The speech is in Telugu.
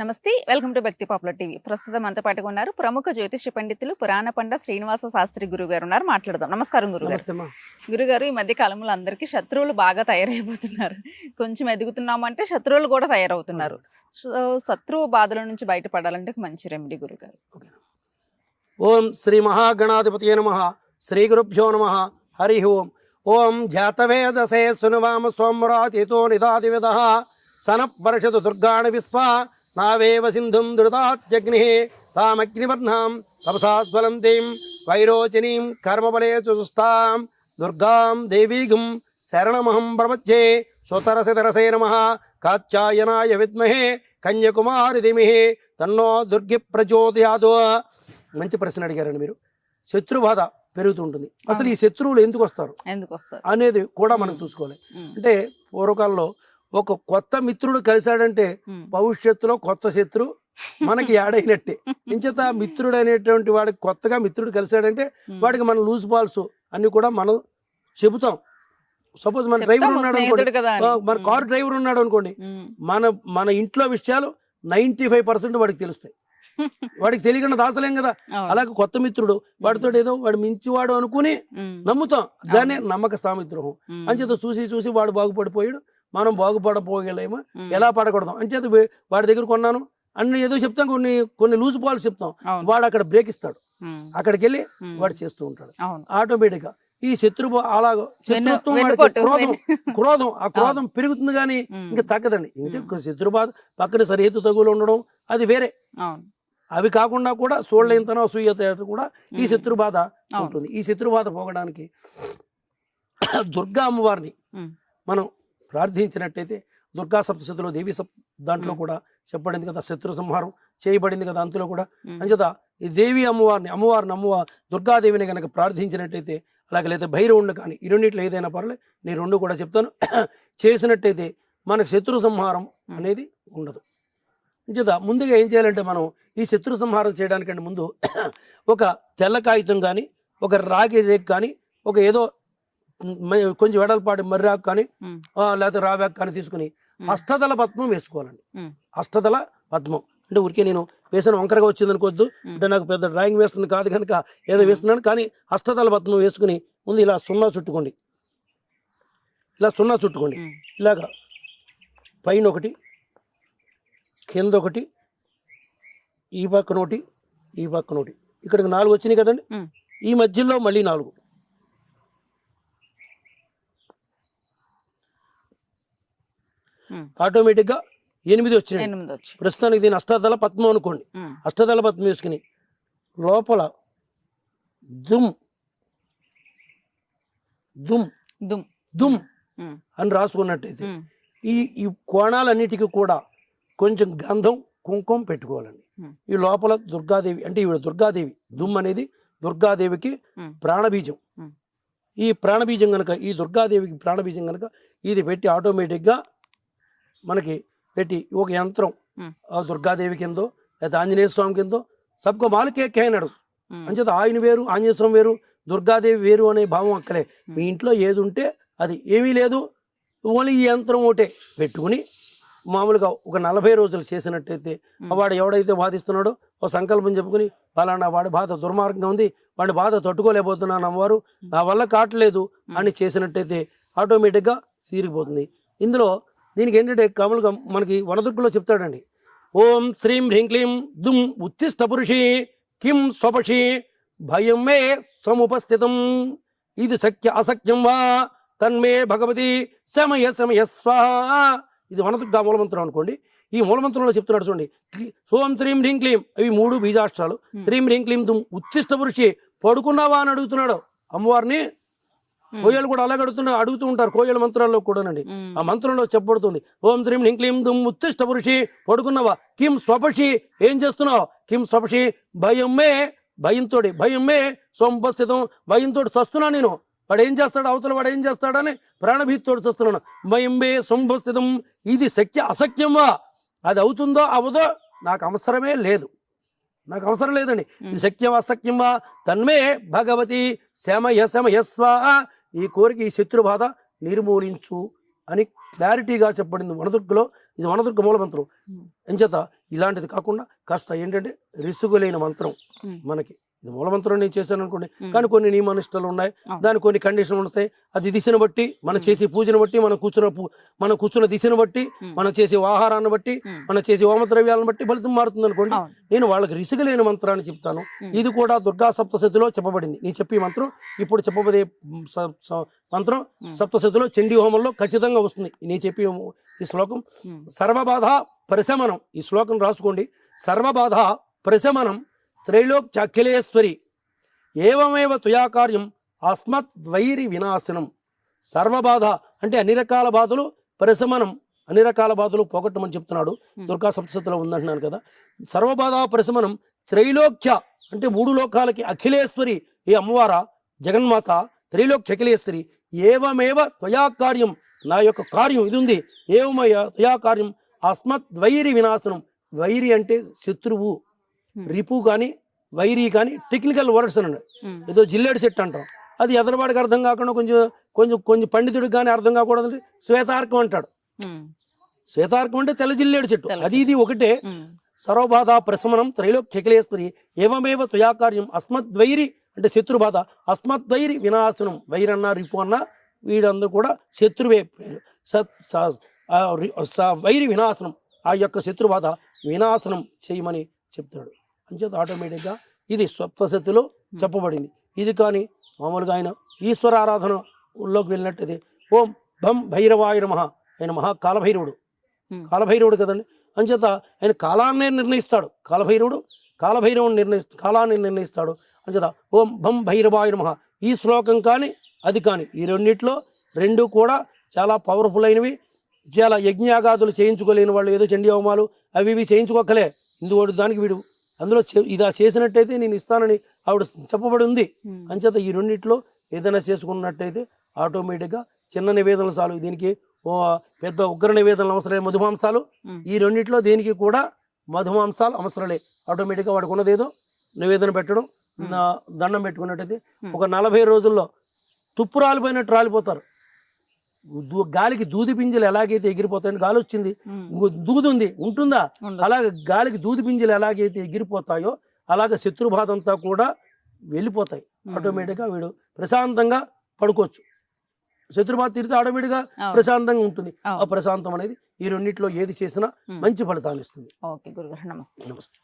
నమస్తే welcome to Bhakti popular TV. ప్రస్తుతం అంత పాటుగా ఉన్నారు ప్రముఖ జ్యోతిష పండితులు పురాణ పండ శ్రీనివాస శాస్త్రి గురువు గారు ఉన్నారు. మాట్లాడదాం. నమస్కారం గురుగారు. గురుగారు ఈ మధ్య కాలంలో అందరికీ శత్రువులు బాగా తయారైపోతున్నారు. కొంచెం ఎదుగుతున్నామంటే శత్రువులు కూడా తయారవుతున్నారు. సో శత్రువు బాధల నుంచి బయటపడాలంటే మంచి రెమెడీ గురుగారు. ఓం శ్రీ మహాగణాధిపతి నమ. శ్రీ గురుభ్యో నమ. హరి ఓం. ఓం జాతవేదసే సునవామ సోమరాతితో నిదాదివిద సన వర్షతు దుర్గాణ విశ్వ నావేవ సింధుం ధృతాత్యగ్ని తామగ్నివర్ణాం తపసాస్వలంతీం వైరోచనీం కర్మబలే చుస్తాం దుర్గాం దేవీగం శరణమహం ప్రపచ్చే సుతరసితరసే నమ కాత్యాయనాయ విద్మహే కన్యకుమారి ధిమిహి తన్నో దుర్గి ప్రచోదయాదు మంచి ప్రశ్న అడిగారండి మీరు. శత్రుబాధ పెరుగుతూ ఉంటుంది. అసలు ఈ శత్రువులు ఎందుకు వస్తారు? ఎందుకు వస్తారు? అనేది కూడా మనం చూసుకోవాలి. అంటే పూర్వకాలంలో ఒక కొత్త మిత్రుడు కలిశాడంటే భవిష్యత్తులో కొత్త శత్రు మనకి యాడైనట్టే. ఇంచేత మిత్రుడు అనేటువంటి వాడికి కొత్తగా మిత్రుడు కలిశాడంటే. వాడికి మనం లూజ్ బాల్స్ అన్ని కూడా మనం చెబుతాం. సపోజ్ మన డ్రైవర్ ఉన్నాడు అనుకోండి అని. మన కార్ డ్రైవర్ ఉన్నాడు అనుకోండి మన మన ఇంట్లో విషయాలు నైంటీ ఫైవ్ పర్సెంట్ వాడికి తెలుస్తాయి. వాడికి తెలియకుండా దాసలేం కదా. అలాగే కొత్త మిత్రుడు వాడితో ఏదో వాడు మించివాడు అనుకుని నమ్ముతాం. దాన్నే నమ్మక సామిద్రోహం. ఉమ్, అంచేత చూసి చూసి వాడు బాగుపడిపోయాడు. మనం బాగుపడపోగలేమో ఎలా పడకూడదాం? అంచేత వే- వాడి దగ్గర కొన్నాను. అన్ని ఏదో చెప్తాం కొన్ని కొన్ని లూజ్ బాల్స్ చెప్తాం. వాడు అక్కడ బ్రేక్ ఇస్తాడు. అక్కడికి వెళ్ళి వాడు చేస్తూ ఉంటాడు. ఆటోమేటిక్గా ఈ శత్రు అలాగ శత్రుత్వం వాడికి క్రోధం క్రోధం ఆ క్రోధం పెరుగుతుంది కానీ ఇంకా తగ్గదండి. ఇంకా శత్రు బాధ పక్కన సరిహద్దు తగులు ఉండడం అది వేరే. అవి కాకుండా కూడా చూడలేంతనం అసూయత కూడా ఈ. శత్రు బాధ. ఉంటుంది. ఈ శత్రు బాధ పోగడానికి దుర్గా అమ్మవారిని మనం ప్రార్థించినట్టయితే దుర్గా సప్తశతిలో దేవి సప్త దాంట్లో. కూడా చెప్పబడింది కదా శత్రు సంహారం చేయబడింది కదా అంతులో కూడా. అంచేత ఈ దేవి అమ్మవారిని అమ్మవారిని అమ్మవారు దుర్గాదేవిని కనుక ప్రార్థించినట్టయితే అలాగే లేదా భైరవుండు కానీ ఈ రెండిట్లో ఏదైనా పర్లేదు నేను రెండు కూడా చెప్తాను. చేసినట్టయితే మనకు శత్రు సంహారం అనేది ఉండదు. అంచేత ముందుగా ఏం చేయాలంటే మనం ఈ శత్రు సంహారం చేయడానికంటే ముందు ఒక తెల్ల కాగితం కానీ ఒక రాగి రేక్ కానీ ఒక ఏదో కొంచెం వెడల్పాటి మర్రాకు కానీ లేకపోతే రావాకు కానీ తీసుకుని అష్టదళ పద్మం వేసుకోవాలండి. అష్టదళ పద్మం. అంటే ఊరికే నేను వేసిన వంకరగా వచ్చింది అనుకోవద్దు. అంటే నాకు పెద్ద డ్రాయింగ్ వేస్తుంది కాదు కనుక ఏదో వేస్తున్నాను. కానీ అష్టదళ పద్మం వేసుకుని ముందు ఇలా సున్నా చుట్టుకోండి. ఇలా సున్నా చుట్టుకోండి. ఇలాగా పైన ఒకటి కింద ఒకటి ఈ పక్కన ఒకటి ఈ పక్కన ఒకటి. ఇక్కడికి నాలుగు వచ్చినాయి కదండి. ఈ మధ్యలో మళ్ళీ నాలుగు. ఉమ్. ఆటోమేటిక్గా ఎనిమిది వచ్చినాయి. ప్రస్తుతానికి దీని అష్టదళ పద్మం అనుకోండి. అష్టదళ పద్మం వేసుకుని లోపల దుమ్. దుమ్. దుమ్. దుమ్ అని రాసుకున్నట్టయితే ఈ ఈ కోణాలన్నిటికీ కూడా కొంచెం గంధం కుంకుమ పెట్టుకోవాలండి. ఈ లోపల దుర్గాదేవి అంటే ఈవిడ దుర్గాదేవి దుమ్ అనేది దుర్గాదేవికి. ప్రాణబీజం. ఈ ప్రాణబీజం కనుక ఈ దుర్గాదేవికి ప్రాణబీజం కనుక ఇది పెట్టి ఆటోమేటిక్గా మనకి పెట్టి ఒక యంత్రం. దుర్గాదేవి కిందో లేదా ఆంజనేయ స్వామి కిందో సబ్కో మాలకే అన్నాడు ఉమ్, అంచేత ఆయన వేరు ఆంజనేయ స్వామి వేరు దుర్గాదేవి వేరు అనే భావం అక్కలే. మీ. ఇంట్లో ఏది ఉంటే అది. ఏమీ లేదు. ఓన్లీ ఈ యంత్రం ఒకటే. పెట్టుకుని మామూలుగా ఒక నలభై రోజులు చేసినట్టయితే వాడు ఎవడైతే బాధిస్తున్నాడో ఓ సంకల్పం చెప్పుకుని ఫలానా వాడి బాధ దుర్మార్గంగా ఉంది. వాడి బాధ తట్టుకోలేకపోతున్నాను అమ్మవారు. నా వల్ల కావట్లేదు. అని చేసినట్టయితే ఆటోమేటిక్గా తీరిపోతుంది. ఇందులో దీనికి ఏంటంటే కమలుగా మనకి వనదుర్గలో చెప్తాడండి. ఓం శ్రీం హ్రీం క్లీం దుమ్ ఉత్తిష్ట పురుషి కిం స్వపషి భయం మే సముపస్థితం. ఇది సఖ్య అసఖ్యం వా? తన్మే భగవతి సమయ సమయ స్వాహ. ఇది వనదుర్గా మూలమంత్రం అనుకోండి. ఈ మూలమంత్రంలో చెప్తున్నాడు చూడండి. సోం శ్రీం హ్రీం క్లీం అవి మూడు Hmm. శ్రీం హ్రీం క్లీం దుమ్ ఉత్తిష్ట పురుషి పడుకున్నావా అని అడుగుతున్నాడు అమ్మవారిని. కోయలు కూడా అలాగే అడుగుతున్నా అడుగుతూ ఉంటారు కోయల మంత్రాల్లో కూడానండి. ఆ మంత్రంలో చెప్పబడుతుంది. ఓం శ్రీం హ్రీం క్లీం దుమ్ ఉత్తిష్ట పురుషి పడుకున్నావా? కిం స్వపషి? ఏం చేస్తున్నావు? కిం స్వపషి? భయం మే భయంతోటి భయం మే సోంపస్థితం భయంతో చస్తున్నా నేను. వాడు ఏం చేస్తాడు? అవతల వాడు ఏం చేస్తాడని ప్రాణభీతితోటి చస్తున్నాను. భయం మే సోంపస్థితం ఇది శక్య అసఖ్యమా అది అవుతుందో అవదో నాకు అవసరమే లేదు. నాకు అవసరం లేదండి. ఇది శక్యం అసఖ్యం వా తన్మే భగవతి శమయ శమయస్వ ఈ కోరిక ఈ శత్రు బాధ నిర్మూలించు అని క్లారిటీగా చెప్పబడింది వనదుర్గలో ఇది వనదుర్గ మూల మంత్రం. ఎంచేత ఇలాంటిది కాకుండా కాస్త ఏంటంటే రిసుగు లేని మంత్రం. మనకి ఇది మూల మంత్రం నేను చేశాను అనుకోండి. కానీ కొన్ని నియమ నిష్టలు ఉన్నాయి. దాని కొన్ని కండిషన్లు ఉంటాయి అది దిశను బట్టి మనం చేసే పూజను బట్టి మనం కూర్చున్న పూ- మనం కూర్చున్న దిశను బట్టి. మనం చేసే ఆహారాన్ని బట్టి. మనం చేసే హోమద్రవ్యాలను బట్టి ఫలితం మారుతుంది అనుకోండి. నేను వాళ్ళకి రిసుగు లేని మంత్రాన్ని చెప్తాను. ఇది కూడా దుర్గా సప్తశతిలో చెప్పబడింది నేను చెప్పే మంత్రం ఇప్పుడు చెప్పబోయే మంత్రం. సప్తశతిలో చండీ హోమంలో ఖచ్చితంగా వస్తుంది నేను చెప్పే ఈ శ్లోకం. సర్వబాధ ప్రశమనం ఈ శ్లోకం రాసుకోండి సర్వబాధ ప్రశమనం త్రైలోక్యఖిలేశ్వరి ఏవమేవ త్వయాకార్యం అస్మత్ వైరి వినాశనం. సర్వబాధ అంటే అన్ని రకాల బాధలు ప్రశమనం. అన్ని రకాల బాధలు పోగొట్టమని చెప్తున్నాడు. దుర్గా సప్తశతిలో ఉందంటున్నాను కదా. సర్వబాధ ప్రశమనం త్రైలోక్య అంటే మూడు లోకాలకి అఖిలేశ్వరి ఈ అమ్మవార జగన్మాత త్రైలోక్య అఖిలేశ్వరి. ఏవమేవ త్వయా కార్యం నా యొక్క కార్యం ఇది ఉంది ఏవమయ త్వయా కార్యం అస్మత్ వైరి వినాశనం. వైరి అంటే శత్రువు. రిపు కానీ వైరి కానీ టెక్నికల్ వర్డ్స్ అనండి. ఏదో జిల్లేడు చెట్టు అంటాం. అది ఎదరవాడికి అర్థం కాకుండా కొంచెం కొంచెం కొంచెం పండితుడికి కానీ అర్థం కాకూడదు. శ్వేతార్కం అంటాడు. శ్వేతార్కం అంటే తెల్ల జిల్లేడు చెట్టు. అది ఇది ఒకటే. సర్వబాధ ప్రశమనం త్రైలోక్యకిలేశ్వరి ఏవమేవ త్వయాకార్యం అస్మద్వైరి అంటే శత్రుబాధ. అస్మద్వైరి వినాశనం. వైరి అన్న రిపు అన్న వీడందరూ కూడా శత్రువే పేరు. వైరి వినాశనం. ఆ యొక్క శత్రుబాధ వినాశనం చేయమని చెప్తాడు. అంచేత ఆటోమేటిక్గా ఇది సప్తశతిలో చెప్పబడింది. ఇది కానీ మామూలుగా ఆయన ఈశ్వర ఆరాధనలోకి వెళ్ళినట్టయితే ఓం భం భైరవాయ నమః. ఆయన మహా కాలభైరవుడు. కాలభైరవుడు కదండి. అంచేత ఆయన కాలాన్నే నిర్ణయిస్తాడు. కాలభైరవుడు కాలభైరవుడు నిర్ణయిస్త కాలాన్ని నిర్ణయిస్తాడు. అంచేత ఓం భం భైరవాయ నమః. ఈ శ్లోకం కానీ అది కానీ ఈ రెండిట్లో రెండు కూడా చాలా పవర్ఫుల్ అయినవి చాలా యజ్ఞయాగాదులు చేయించుకోలేని వాళ్ళు ఏదో చండీ హోమాలు అవి ఇవి చేయించుకోకలే ఇందుకోటి దానికి వీడు అందులో ఇలా చేసినట్టయితే నేను ఇస్తానని ఆవిడ చెప్పబడి ఉంది. అంచేత ఈ రెండిట్లో ఏదైనా చేసుకున్నట్టయితే ఆటోమేటిక్గా చిన్న నివేదనలు చాలు దీనికి ఓ పెద్ద ఉగ్ర నివేదనలు అవసరమే మధుమాంసాలు. ఈ రెండిట్లో దేనికి కూడా మధుమాంసాలు అవసరలే ఆటోమేటిక్గా వాడికి ఉన్నదేదో నివేదన పెట్టడం దండం పెట్టుకున్నట్టయితే. ఒక నలభై రోజుల్లో తుప్పు రాలిపోయినట్టు రాలిపోతారు గాలికి దూది పింజలు ఎలాగైతే ఎగిరిపోతాయని గాలి వచ్చింది దూదుంది ఉంటుందా. అలాగే గాలికి దూది పింజలు ఎలాగైతే ఎగిరిపోతాయో అలాగే శత్రుబాధ అంతా కూడా వెళ్ళిపోతాయి. ఆటోమేటిక్గా వీడు ప్రశాంతంగా పడుకోవచ్చు శత్రుబాధ తీరితే ఆటోమేటిక్గా. ప్రశాంతంగా ఉంటుంది ఆ. ప్రశాంతం అనేది ఈ రెండిట్లో ఏది చేసినా. మంచి ఫలితాన్ని ఇస్తుంది ఓకే గురుగారు నమస్తే నమస్తే